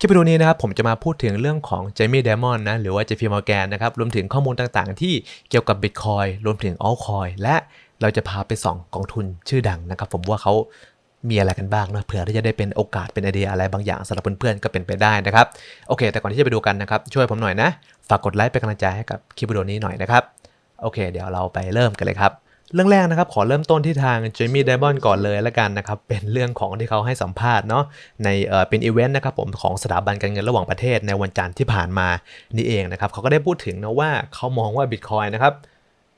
คลิปวิดีโอนี้นะครับผมจะมาพูดถึงเรื่องของเจมี่เดมอนนะหรือว่า JP Morgan นะครับรวมถึงข้อมูลต่างๆ ที่เกี่ยวกับ Bitcoin รวมถึง Altcoin และเราจะพาไปส่องกองทุนชื่อดังนะครับผมว่าเขามีอะไรกันบ้างนะเผื่อที่จะได้เป็นโอกาสเป็นไอเดียอะไรบางอย่างสำหรับเพื่อนๆก็เป็นไปได้นะครับโอเค แต่ก่อนที่จะไปดูกันนะครับช่วยผมหน่อยนะ ฝากกดไลค์เป็นกำลังใจให้กับคลิปวิดีโอนี้หน่อยนะครับโอเค เดี๋ยวเราไปเริ่มกันเลยครับ เรื่องแรกนะครับขอเริ่มต้นที่ทางเจมี่ไดมอนก่อนเลยแล้วกันนะครับเป็นเรื่องของที่เขาให้สัมภาษณ์เนาะในเอ่อเป็นอีเวนต์นะครับผมของสถาบันการเงินระหว่างประเทศในวันจันทร์ที่ผ่านมานี่เองนะครับเขาก็ได้พูดถึงนะว่าเขามองว่า Bitcoin นะครับ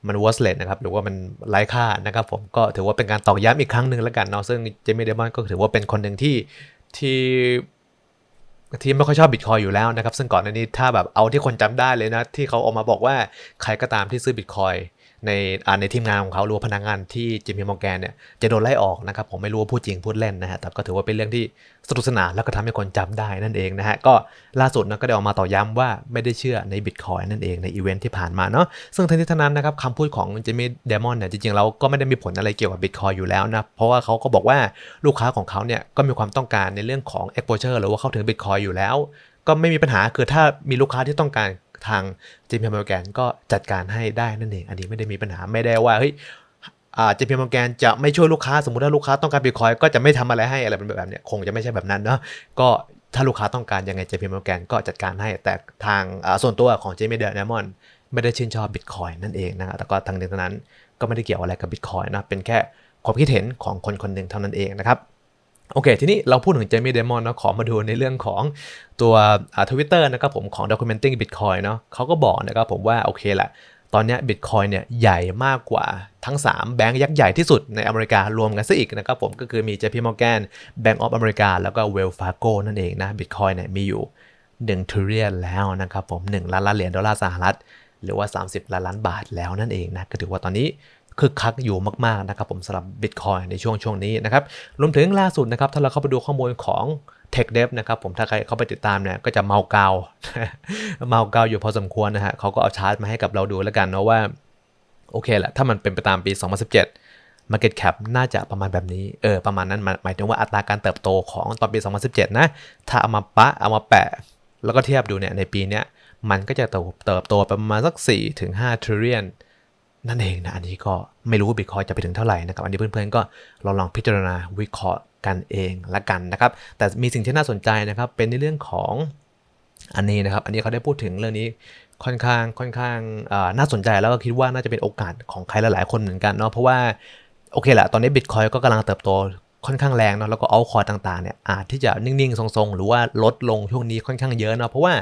มัน worthless นะครับหรือว่ามันไร้ค่านะครับผมก็ถือว่าเป็นการตอกย้ำอีกครั้งหนึ่งแล้วกันเนาะซึ่งเจมี่ไดมอนก็ถือว่าเป็นคนหนึ่งที่ที่ที่ไม่ค่อยชอบบิตคอยอยู่แล้วนะครับ ซึ่งก่อนหน้านี้ถ้าแบบเอาที่คนจำได้เลยนะ ที่เขาออกมาบอกว่าใครก็ตามที่ซื้อบิตคอย ในในทีมงานของเขารือว่าพนักงานที่จิมมี่มอร์แกนเนี่ยจะโดนไล่ออกนะครับผมไม่รู้ว่าพูดจริงพูดเล่นนะฮะแต่ก็ถือว่าเป็นเรื่องที่สนุกสนานแล้วก็ทำให้คนจำได้นั่นเองนะฮะก็ล่าสุดนะก็ได้ออกมาต่อย้ำว่าไม่ได้เชื่อในบิตคอยนั่นเองในอีเวนท์ที่ผ่านมาเนาะซึ่งทั้งนี้ทั้งนั้นนะครับคำพูดของจิมมี่เดมอนเนี่ยจริงๆแล้วก็ไม่ได้มีผลอะไรเกี่ยวกับบิตคอยอยู่แล้วนะเพราะว่าเขาก็บอกว่าลูกค้าของเขาเนี่ยก็มีความต้องการในเรื่องของ exposure หรือว่าเข้าถึงบิตคอยอยู่แล้ว ก็ไม่มีปัญหาคือถ้ามีลูกค้าที่ต้องการ ทางจีพีมอร์แกนก็จัดการให้ได้นั่นเอง อันนี้ไม่ได้มีปัญหาไม่ได้ว่าเฮ้ยจีพีมอร์แกนจะไม่ช่วยลูกค้าสมมติถ้าลูกค้าต้องการบิตคอยก็จะไม่ทำอะไรให้อะไรเป็นแบบเนี้ยคงจะไม่ใช่แบบนั้นเนาะก็ถ้าลูกค้าต้องการยังไง JP Morgan ก็จัดการให้ แต่ทางส่วนตัวของ JP Diamond ไม่ได้ชื่นชอบบิตคอยนั่นเองนะครับแต่ก็ทางนี้ทางนั้นก็ไม่ได้เกี่ยวอะไรกับบิตคอยนะเป็นแค่ความคิดเห็นของคนคนหนึ่งเท่านั้นเองนะครับ โอเค ทีนี้เราพูดถึงเจมี่เดมอนนะขอมาดูในเรื่องของตัวทวิตเตอร์นะครับผมของ documenting bitcoin เนาะเขาก็บอกนะครับผมว่า โอเคแหละ ตอนนี้บิตคอยเนี่ยใหญ่มากกว่าทั้ง 3 แบงก์ยักษ์ใหญ่ที่สุดในอเมริการวมกันซะอีกนะครับผมก็คือมี JP Morgan Bank of America แล้วก็ Wells Fargo นั่นเองนะบิตคอยเนี่ยมีอยู่1 trillion แล้วนะครับผม 1 ล้านล้านเหรียญดอลลาร์สหรัฐ หรือว่า 30 ล้านล้านบาทแล้วนั่นเองนะก็ถือว่าตอนนี้ คึกคักอยู่มากๆนะครับผมสำหรับ Bitcoin ในช่วงช่วงนี้นะครับรวมถึงล่าสุดนะครับถ้าเราเข้าไปดูข้อมูลของ Tech Dev นะครับผมถ้าใครเข้าไปติดตามเนี่ยก็จะเมาเกาเมาเกาอยู่พอสมควรนะฮะเขาก็เอาชาร์ตมาให้กับเราดูแล้วกันเนาะว่า โอเคแหละถ้ามันเป็นไปตามปี 2017 Market Cap น่าจะประมาณแบบนี้เออประมาณนั้นหมายถึงว่าอัตราการเติบโตของตอนปี 2017 นะ ถ้าเอามาปะเอามาแปะ แล้วก็เทียบดูเนี่ยในปีเนี้ยมันก็จะเติบโตไปประมาณสัก 4-5 trillion นั่นเองนะ อันนี้ก็ไม่รู้ว่าบิตคอยจะไปถึงเท่าไหร่นะครับ อันนี้เพื่อนๆก็ลองลองพิจารณาวิเคราะห์กันเองละกันนะครับ แต่มีสิ่งที่น่าสนใจนะครับ เป็นในเรื่องของอันนี้นะครับ อันนี้เขาได้พูดถึงเรื่องนี้ค่อนข้างค่อนข้างน่าสนใจแล้วก็คิดว่าน่าจะเป็นโอกาสของใครหลายๆคนเหมือนกันเนาะเพราะว่าโอเคแหละตอนนี้บิตคอยก็กำลังเติบโตค่อนข้างแรงเนาะแล้วก็เอาคอยต่างๆเนี่ยอาจที่จะนิ่งๆ ทรงๆ หรือว่าลดลงช่วงนี้ค่อนข้างเยอะเนาะเพราะว่า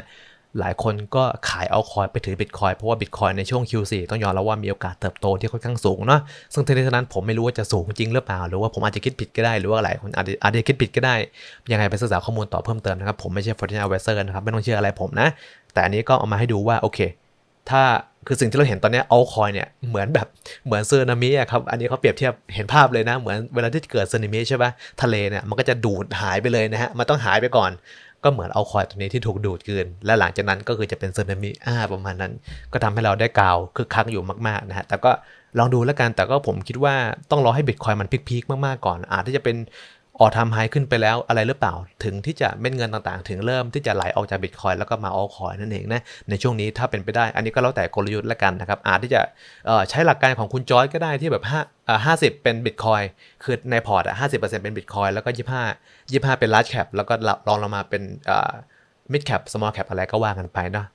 หลายคนก็ขายเอาคอยไปถือบิตคอยเพราะว่าบิตคอยในช่วง Q4 ต้องยอมรับว่ามีโอกาสเติบโตที่ค่อนข้างสูงเนาะซึ่งทั้งนี้ทั้งนั้นผมไม่รู้ว่าจะสูงจริงหรือเปล่า หรือว่าผมอาจจะคิดผิดก็ได้ หรือว่าหลายคนอาจจะอาจจะคิดผิดก็ได้ ยังไงไปศึกษาข้อมูลต่อเพิ่มเติมนะครับ ผมไม่ใช่ Fortune Advisor นะครับ ไม่ต้องเชื่ออะไรผมนะ แต่อันนี้ก็เอามาให้ดูว่าโอเค ถ้าคือสิ่งที่เราเห็นตอนนี้เอาคอยเนี่ยเหมือนแบบเหมือนซึนามิอะครับอันนี้เขาเปรียบเทียบเห็นภาพเลยนะเหมือนเวลาที่เกิดซึนามิใช่ปะทะเลเนี่ยมันก็จะดูดหายไปเลยนะฮะมันต้องหายไปก่อน ก็เหมือนเอาคอยตัวนี้ที่ถูกดูดกืน และหลังจากนั้นก็คือจะเป็นซึนามิอ่าประมาณนั้น ก็ทำให้เราได้กล่าวคึกคักอยู่มากๆนะฮะแต่ก็ลองดูแล้วกันแต่ก็ผมคิดว่าต้องรอให้บิตคอยมันพีคๆมากๆก่อน อาจที่จะเป็น ออทำไฮขึ้นไปแล้วอะไรหรือเปล่า ถึงที่จะเม็ดเงินต่างๆ ถึงเริ่มที่จะไหลออกจากบิตคอยแล้วก็มาออลคอยนั่นเองนะในช่วงนี้ถ้าเป็นไปได้ อันนี้ก็แล้วแต่กลยุทธ์ละกันนะครับอาจที่จะใช้หลักการของคุณจอยก็ได้ที่แบบห้าห้าสิบเป็นบิตคอยคือในพอร์ตอะห้าสิบเปอร์เซ็นต์เป็นบิตคอยแล้วก็ยี่ห้ายี่ห้าเป็นลาร์จแคปแล้วก็ลองลงมาเป็นมิดแคป small cap อะไรก็ว่ากันไปเนาะ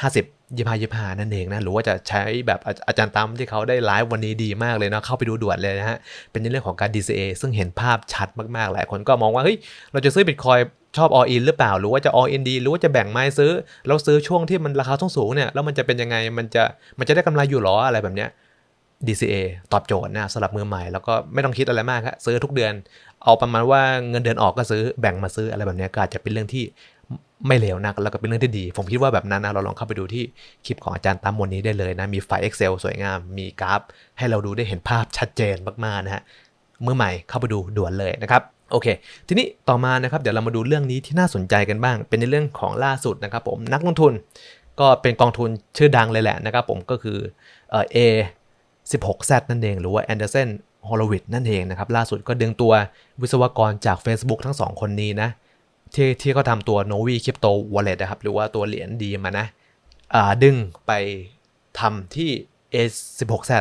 ห้าสิบยี่ห้ายี่ห้านั่นเองนะ หรือว่าจะใช้แบบอาจารย์ตั้มที่เขาได้ไลฟ์วันนี้ดีมากเลยเนาะเข้าไปดูด่วนเลยนะฮะ เป็นเรื่องของการ DCA ซึ่งเห็นภาพชัดมากๆ หลายคนก็มองว่าเฮ้ยเราจะซื้อบิตคอยชอบ all in หรือเปล่า หรือว่าจะ all in ดี หรือว่าจะแบ่งไม้ซื้อ แล้วซื้อช่วงที่มันราคาสูงๆเนี่ย แล้วมันจะเป็นยังไง มันจะ มันจะได้กำไรอยู่หรอ อะไรแบบเนี้ย DCA ตอบโจทย์นะสำหรับมือใหม่ แล้วก็ไม่ต้องคิดอะไรมากครับซื้อทุกเดือน เอาประมาณว่าเงินเดือนออกก็ซื้อ แบ่งมาซื้ออะไรแบบเนี้ยก็อาจจะเป็นเรื่องที่ ไม่เลวนักแล้วก็เป็นเรื่องที่ดี ผมคิดว่าแบบนั้นนะเราลองเข้าไปดูที่คลิปของอาจารย์ตั้มวันนี้ได้เลยนะ มีไฟล์ Excel สวยงาม มีกราฟ ให้เราดูได้เห็นภาพชัดเจนมากๆนะฮะเมื่อใหม่เข้าไปดูด่วนเลยนะครับโอเค ทีนี้ต่อมานะครับเดี๋ยวเรามาดูเรื่องนี้ที่น่าสนใจกันบ้าง เป็นในเรื่องของล่าสุดนะครับผมนักลงทุน ก็เป็นกองทุนชื่อดังเลยแหละนะครับผมก็คือเอ่อ A 16Z นั่นเอง หรือว่า Anderson Horowitz นั่นเองนะครับล่าสุดก็ดึงตัววิศวกรจาก Facebook ทั้งสองคนนี้นะ ที่ที่เขาทำตัว Novi Crypto Wallet นะครับ หรือว่าตัวเหรียญดีมานะอ่าดึงไปทำที่ A16Z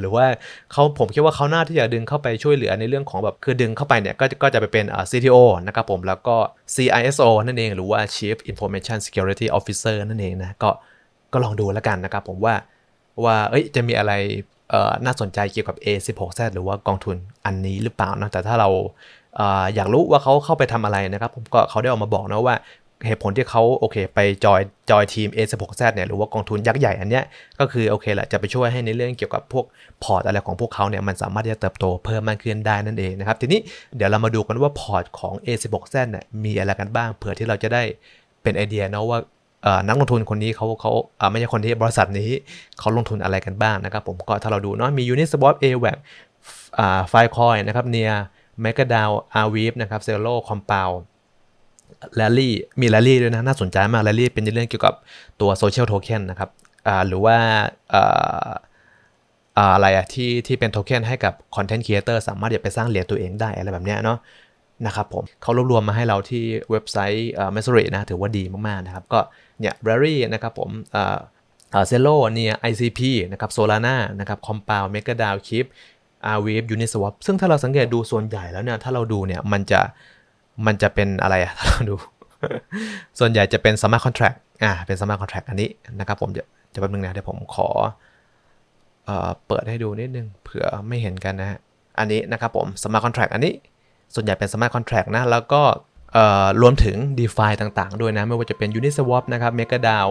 หรือว่าเขาผมคิดว่าเขาน่าที่จะดึงเข้าไปช่วยเหลือในเรื่องของแบบคือดึงเข้าไปเนี่ยก็ก็จะไปเป็นอ่า CTO นะครับผมแล้วก็ CISO นั่นเอง หรือว่า Chief Information Security Officer นั่นเองนะก็ก็ลองดูแล้วกันนะครับผมว่าว่าเอ้ยจะมีอะไรน่าสนใจเกี่ยวกับ A16Z หรือว่ากองทุนอันนี้หรือเปล่านะแต่ถ้าเรา อยากรู้ว่าเขาเข้าไปทำอะไรนะครับ ผมก็เขาได้ออกมาบอกนะว่าเหตุผลที่เขาโอเค ไปจอยจอยทีม A16Z เนี่ยหรือว่ากองทุนยักษ์ใหญ่อันเนี้ยก็คือโอเคแหละจะไปช่วยให้ในเรื่องเกี่ยวกับพวกพอร์ตอะไรของพวกเขาเนี่ยมันสามารถที่จะเติบโตเพิ่มมากขึ้นได้นั่นเองนะครับ ทีนี้เดี๋ยวเรามาดูกันว่าพอร์ตของ A16Z เนี่ยมีอะไรกันบ้างเผื่อที่เราจะได้เป็นไอเดียเนาะว่านักลงทุนคนนี้เขาเขาไม่ใช่คนที่บริษัทนี้เขาลงทุนอะไรกันบ้างนะครับผมก็ถ้าเราดูเนาะมี Uniswap AWAC อ่า Filecoin นะครับ Near MakerDAO Arweave นะครับ Zero Compound แรลลี่มีแรลลี่ด้วยนะ น่าสนใจมากแรลลี่เป็นเรื่องเกี่ยวกับตัวโซเชียลโทเค็นนะครับอ่าหรือว่าอ่าอะไรอะที่ที่เป็นโทเค็นให้กับคอนเทนต์ครีเอเตอร์สามารถจะไปสร้างเหรียญตัวเองได้อะไรแบบเนี้ยเนาะนะครับผมเขารวบรวมมาให้เราที่เว็บไซต์เอ่อ m e s s o r y นะถือว่าดีมาก ๆ นะครับ ก็เนี่ยแรลลี่นะครับผมเซโลเนี่ย ICP นะครับโซลาร่านะครับคอมเพาวเมกาดาวคิป อาร์วีฟยูนิสวอปซึ่งถ้าเราสังเกตดูส่วนใหญ่แล้วเนี่ย ถ้าเราดูเนี่ย มันจะ มันจะเป็นอะไรอะถ้าเราดู ส่วนใหญ่จะเป็น smart contract อ่า เป็น smart contract อันนี้นะครับผมเดี๋ยวจะแป๊บนึงนะ เดี๋ยวผมขอเอ่อเปิดให้ดูนิดนึง เผื่อไม่เห็นกันนะฮะ อันนี้นะครับผม smart contract อันนี้ ส่วนใหญ่เป็น smart contract นะ แล้วก็เอ่อรวมถึง DeFi ต่างๆ ด้วยนะ ไม่ว่าจะเป็น Uniswap นะครับ MakerDAO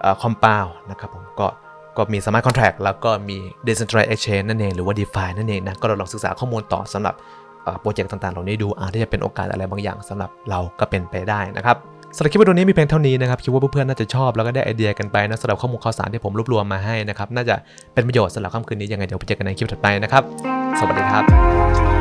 เอ่อ Compound นะครับผม ก็ ก็มี smart contract แล้วก็มี decentralized exchange นั่นเอง หรือว่า DeFi นั่นเองนะ ก็เราลองศึกษาข้อมูลต่อสำหรับโปรเจกต์ต่างๆ เหล่านี้ดูอาจจะเป็นโอกาสอะไรบางอย่างสำหรับเราก็เป็นไปได้นะครับสำหรับคลิปวิดีโอนี้มีเพียงเท่านี้นะครับคิดว่าเพื่อนๆน่าจะชอบแล้วก็ได้ไอเดียกันไปนะสำหรับข้อมูลข่าวสารที่ผมรวบรวมมาให้นะครับน่าจะเป็นประโยชน์สำหรับค่ำคืนนี้ยังไงเดี๋ยวไปเจอกันในคลิปถัดไปนะครับสวัสดีครับ